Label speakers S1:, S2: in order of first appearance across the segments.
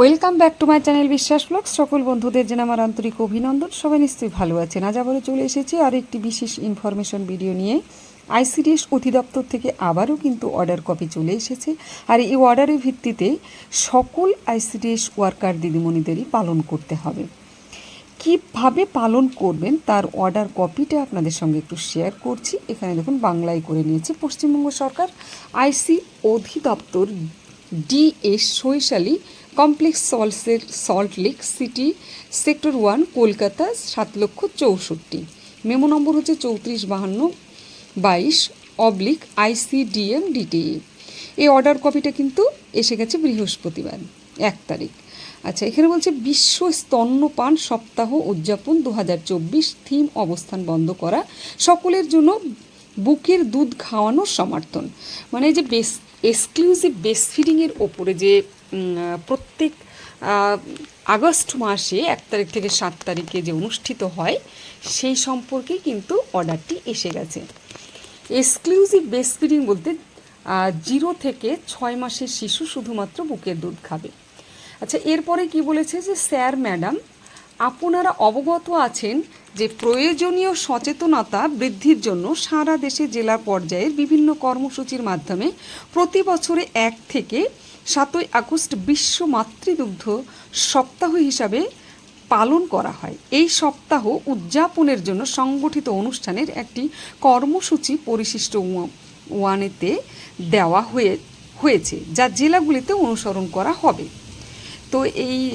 S1: Welcome back to my channel Biswas vlog সকল বন্ধুদের জন্য আমার আন্তরিক অভিনন্দন। সবাই নিশ্চয়ই ভালো আছেন। আজ আবারও চলে এসেছি আর একটি বিশেষ ইনফরমেশন ভিডিও নিয়ে। আইসিডিএস অধিদপ্তর থেকে আবারও কিন্তু অর্ডার কপি চলে এসেছে। আর এই অর্ডারের ভিত্তিতে সকল আইসিডিএস ওয়ার্কার দিদিমণিদেরই পালন করতে হবে। কীভাবে পালন করবেন তার অর্ডার কপিটা আপনাদের সঙ্গে একটু শেয়ার করছি। এখানে দেখুন, বাংলায় করে নিয়েছি পশ্চিমবঙ্গ সরকার। আইসি অধিদপ্তর ডিএস সৈশালী complex সল্টসের salt lake city sector one, Kolkata, সাত লক্ষ চৌষট্টি। মেমো নম্বর হচ্ছে চৌত্রিশ বাহান্ন, বাইশ, অবলিক, আইসিডিএম, ডিটিএ। এই অর্ডার কপিটা কিন্তু এসে গেছে বৃহস্পতিবার, এক তারিখ। আচ্ছা এখানে বলছে বিশ্ব স্তন্যপান সপ্তাহ উদযাপন দু হাজার চব্বিশ থিম অবস্থান বন্ধ করা, সকলের জন্য বুকের দুধ খাওয়ানোর সমর্থন। মানে যে বেস এক্সক্লুসিভ বেস ফিডিংয়ের ওপরে যে প্রত্যেক আগস্ট মাসে এক তারিখ থেকে সাত তারিখে যে অনুষ্ঠিত হয়, সেই সম্পর্কে কিন্তু অর্ডারটি এসে গেছে। এক্সক্লুসিভ বেস ফিডিং বলতে জিরো থেকে ছয় মাসের শিশু শুধুমাত্র বুকের দুধ খাবে। আচ্ছা এরপরে কি বলেছে যে, স্যার, ম্যাডাম, আপনারা অবগত আছেন যে প্রয়োজনীয় সচেতনতা বৃদ্ধির জন্য সারা দেশে জেলা পর্যায়ের বিভিন্ন কর্মসূচির মাধ্যমে প্রতি বছরে এক থেকে সাতই আগস্ট বিশ্ব মাতৃদুগ্ধ সপ্তাহ হিসাবে পালন করা হয়। এই সপ্তাহ উদযাপনের জন্য সংগঠিত অনুষ্ঠানের একটি কর্মসূচি পরিশিষ্ট ওয়া- ওয়ানেতে দেওয়া হয়ে, হয়েছে, যা জেলাগুলিতে অনুসরণ করা হবে। তো এই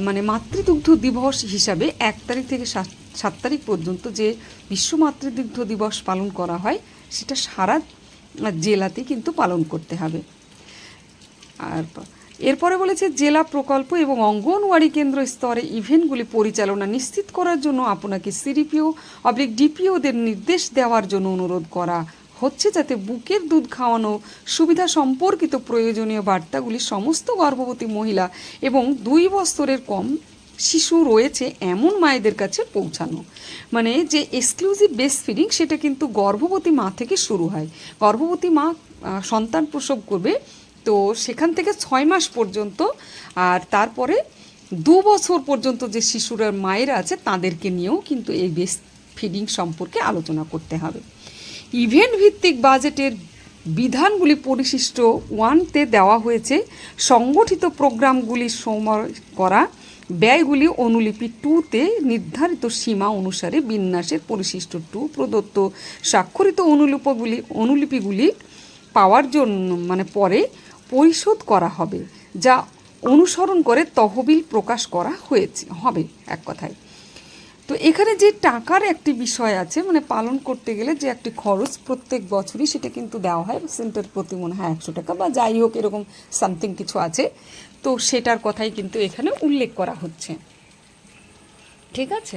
S1: মানে মাতৃদুগ্ধ দিবস হিসাবে এক তারিখ থেকে সাত সাত তারিখ পর্যন্ত যে বিশ্ব মাতৃদুগ্ধ দিবস পালন করা হয়, সেটা সারা জেলাতে কিন্তু পালন করতে হবে। আর এরপরে বলেছে, জেলা প্রকল্প এবং অঙ্গনওয়াড়ি কেন্দ্র স্তরে ইভেন্টগুলি পরিচালনা নিশ্চিত করার জন্য আপনাকে সিডিপিও অবলিক ডিপিওদের নির্দেশ দেওয়ার জন্য অনুরোধ করা হচ্ছে, যাতে বুকের দুধ খাওয়ানো, সুবিধা সম্পর্কিত প্রয়োজনীয় বার্তাগুলি সমস্ত গর্ভবতী মহিলা এবং দুই বছরের কম শিশু রয়েছে এমন মায়েদের কাছে পৌঁছানো। মানে যে এক্সক্লুসিভ বেস্ট ফিডিং সেটা কিন্তু গর্ভবতী মা থেকে শুরু হয়। গর্ভবতী মা সন্তান প্রসব করবে তো সেখান থেকে ছয় মাস পর্যন্ত আর তারপরে দু বছর পর্যন্ত যে শিশুরা মায়েরা আছে তাদেরকে নিয়েও কিন্তু এই বেস্ট ফিডিং সম্পর্কে আলোচনা করতে হবে। ইভেন্ট ভিত্তিক বাজেটের বিধানগুলি পরিশিষ্ট ওয়ানতে দেওয়া হয়েছে। সংগঠিত প্রোগ্রামগুলি সময় করা, ব্যয়গুলি অনুলিপি টুতে নির্ধারিত সীমা অনুসারে বিন্যাসের পরিশিষ্ট টু প্রদত্ত স্বাক্ষরিত অনুলিপগুলি, অনুলিপিগুলি পাওয়ার জন্য মানে পরে পরিশোধ করা হবে, যা অনুসরণ করে তহবিল প্রকাশ করা হয়েছে, হবে এক কথায়। তো এখানে যে টাকার একটি বিষয় আছে মানে পালন করতে গেলে যে একটি খরচ প্রত্যেক বছরই সেটা কিন্তু দেওয়া হয়, সেন্টার প্রতি মনে হয় একশো টাকা বা যাই হোক এরকম সামথিং কিছু আছে। তো সেটার কথাই কিন্তু এখানে উল্লেখ করা হচ্ছে। ঠিক আছে?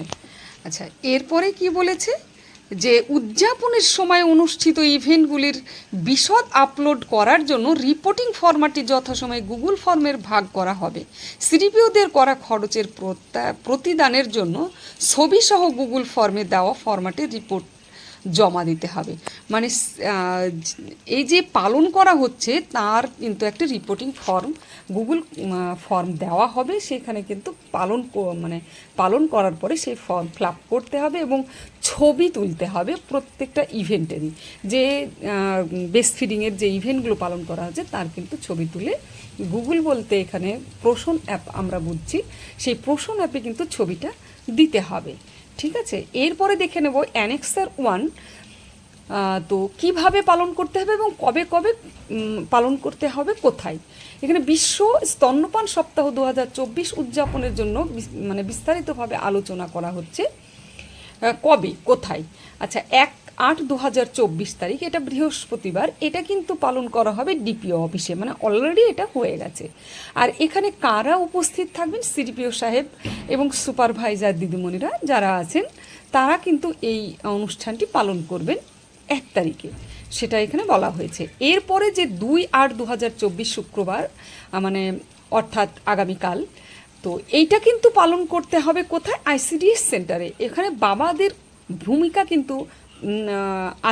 S1: আচ্ছা এরপরে কি বলেছে? যে উদযাপনের সময় অনুষ্ঠিত ইভেন্টগুলির বিশদ আপলোড করার জন্য রিপোর্টিং ফর্মাটি যথাসময়ে গুগল ফর্মের ভাগ করা হবে। সিডিপিওদের করা খরচের প্রতিদানের জন্য ছবিসহ গুগল ফর্মে দেওয়া ফরম্যাটে রিপোর্ট জমা দিতে হবে। মানে এই যে পালন করা হচ্ছে, তার কিন্তু একটা রিপোর্টিং ফর্ম গুগল ফর্ম দেওয়া হবে। সেখানে কিন্তু পালন মানে পালন করার পরে সেই ফর্ম ফিল করতে হবে এবং ছবি তুলতে হবে প্রত্যেকটা ইভেন্টেরই যে বেস্ট ফিডিংয়ের যে ইভেন্টগুলো পালন করা হচ্ছে, তার কিন্তু ছবি তুলে গুগল বলতে এখানে প্রোশন অ্যাপ আমরা বুঝছি। সেই প্রোশন অ্যাপে কিন্তু ছবিটা দিতে হবে। ঠিক আছে? এরপরে দেখে নেব অ্যানেক্সার ওয়ান। তো কীভাবে পালন করতে হবে এবং কবে কবে পালন করতে হবে, কোথায়? এখানে বিশ্ব স্তন্যপান সপ্তাহ দু হাজার চব্বিশ উদযাপনের জন্য মানে বিস্তারিতভাবে আলোচনা করা হচ্ছে। কবে? কোথায়? আচ্ছা এক আট দু হাজার চব্বিশ তারিখ, এটা বৃহস্পতিবার, এটা কিন্তু পালন করা হবে ডিপিও অফিসে মানে অলরেডি এটা হয়ে গেছে। আর এখানে কারা উপস্থিত থাকবেন? সিডিপিও সাহেব এবং সুপারভাইজার দিদিমণিরা যারা আছেন, তারা কিন্তু এই অনুষ্ঠানটি পালন করবেন এক তারিখে, সেটা এখানে বলা হয়েছে। এরপরে যে দুই আট দু হাজার চব্বিশ শুক্রবার মানে অর্থাৎ আগামীকাল, তো এইটা কিন্তু পালন করতে হবে কোথায়? আইসিডিএস সেন্টারে। এখানে বাবাদের ভূমিকা কিন্তু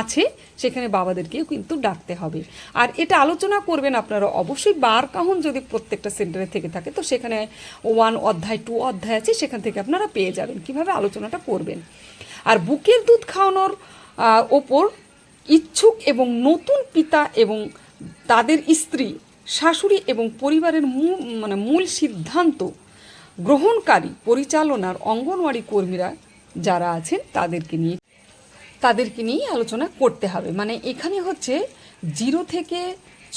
S1: আছে, সেখানে বাবাদেরকেও কিন্তু ডাকতে হবে। আর এটা আলোচনা করবেন আপনারা অবশ্যই। বার কাহন যদি প্রত্যেকটা সেন্টারে থেকে থাকে, তো সেখানে ওয়ান অধ্যায় টু অধ্যায় আছে, সেখান থেকে আপনারা পেয়ে যাবেন। কীভাবে আলোচনাটা করবেন? আর বুকের দুধ খাওয়ানোর ওপর ইচ্ছুক এবং নতুন পিতা এবং তাদের স্ত্রী, শাশুড়ি এবং পরিবারের মূল মানে মূল সিদ্ধান্ত গ্রহণকারী, পরিচালনার, অঙ্গনওয়াড়ি কর্মীরা যারা আছেন, তাদেরকে নিয়ে তাদেরকে নিয়েই আলোচনা করতে হবে। মানে এখানে হচ্ছে জিরো থেকে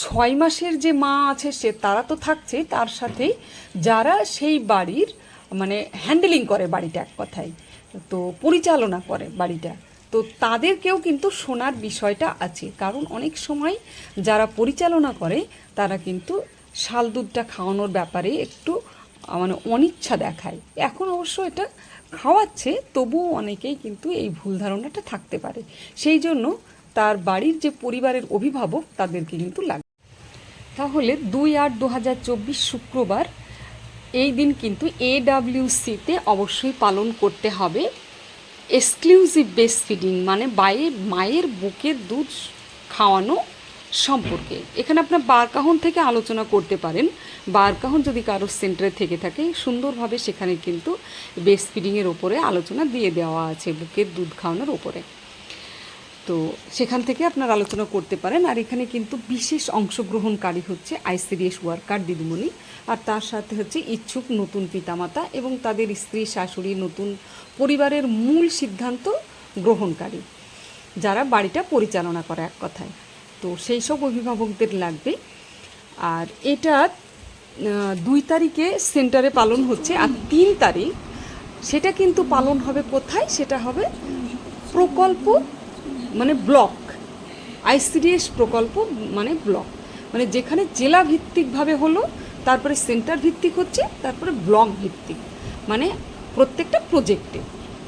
S1: ছয় মাসের যে মা আছে, সে তারা তো থাকছে, তার সাথে যারা সেই বাড়ির মানে হ্যান্ডেলিং করে বাড়িটা এক কথায়, তো পরিচালনা করে বাড়িটা। তো তাদেরকেও কিন্তু শোনার বিষয়টা আছে। কারণ অনেক সময় যারা পরিচালনা করে, তারা কিন্তু শাল দুধটা খাওয়ানোর ব্যাপারে একটু মানে অনিচ্ছা দেখায়। এখন অবশ্য এটা খাওয়াচ্ছে, তবুও অনেকেই কিন্তু এই ভুল ধারণাটা থাকতে পারে। সেই জন্য তার বাড়ির যে পরিবারের অভিভাবক, তাদেরকে কিন্তু লাগে তাহলে দুই আট দু হাজার চব্বিশ শুক্রবার এই দিন কিন্তু এডাব্লিউসিতে অবশ্যই পালন করতে হবে। এক্সক্লুসিভ বেস ফিডিং মানে বায়ে, মায়ের বুকের দুধ খাওয়ানো সম্পর্কে। এখানে আপনার বারকাহন থেকে আলোচনা করতে পারেন। বারকাহন যদি কারোর সেন্টারে থেকে থাকে, সুন্দরভাবে সেখানে কিন্তু বেস ফিডিংয়ের ওপরে আলোচনা দিয়ে দেওয়া আছে, বুকের দুধ খাওয়ানোর ওপরে। তো সেখান থেকে আপনার আলোচনা করতে পারেন। আর এখানে কিন্তু বিশেষ অংশগ্রহণকারী হচ্ছে আইসিডিএস ওয়ার্কার দিদিমণি। আর তার সাথে হচ্ছে ইচ্ছুক নতুন পিতামাতা এবং তাদের স্ত্রী, শাশুড়ি, নতুন পরিবারের মূল সিদ্ধান্ত গ্রহণকারী, যারা বাড়িটা পরিচালনা করে এক কথায়। তো সেই সব অভিভাবকদের লাগবে। আর এটা দুই তারিখে সেন্টারে পালন হচ্ছে আর তিন তারিখ, সেটা কিন্তু পালন হবে কোথায়? সেটা হবে প্রকল্প মানে ব্লক, আইসিডিএস প্রকল্প মানে ব্লক। মানে যেখানে জেলা ভিত্তিকভাবে হলো, তারপরে সেন্টার ভিত্তিক হচ্ছে, তারপরে ব্লক ভিত্তিক মানে প্রত্যেকটা প্রজেক্টে।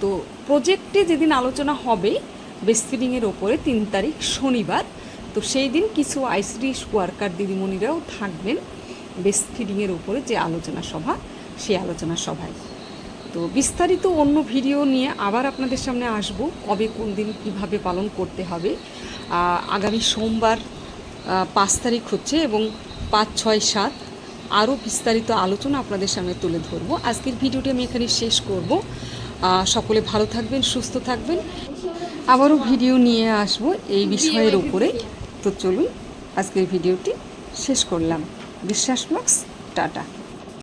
S1: তো প্রজেক্টে যেদিন আলোচনা হবে বেস্টফিডিংয়ের ওপরে তিন তারিখ শনিবার তো সেই দিন কিছু আইসিডিএস ওয়ার্কার দিদিমণিরাও থাকবেন বেস্ট ফিডিংয়ের উপরে যে আলোচনা সভা, সেই আলোচনা সভায়। তো বিস্তারিত অন্য ভিডিও নিয়ে আবার আপনাদের সামনে আসব, কবে কোন দিন কীভাবে পালন করতে হবে। আগামী সোমবার পাঁচ তারিখ হচ্ছে এবং পাঁচ, ছয়, সাত আরও বিস্তারিত আলোচনা আপনাদের সামনে তুলে ধরবো। আজকের ভিডিওটি আমি এখানে শেষ করব। সকলে ভালো থাকবেন, সুস্থ থাকবেন। আবারও ভিডিও নিয়ে আসব এই বিষয়ের উপরে। তো চলুন আজকের ভিডিওটি শেষ করলাম। বিশ্বাস ব্লগস টাটা।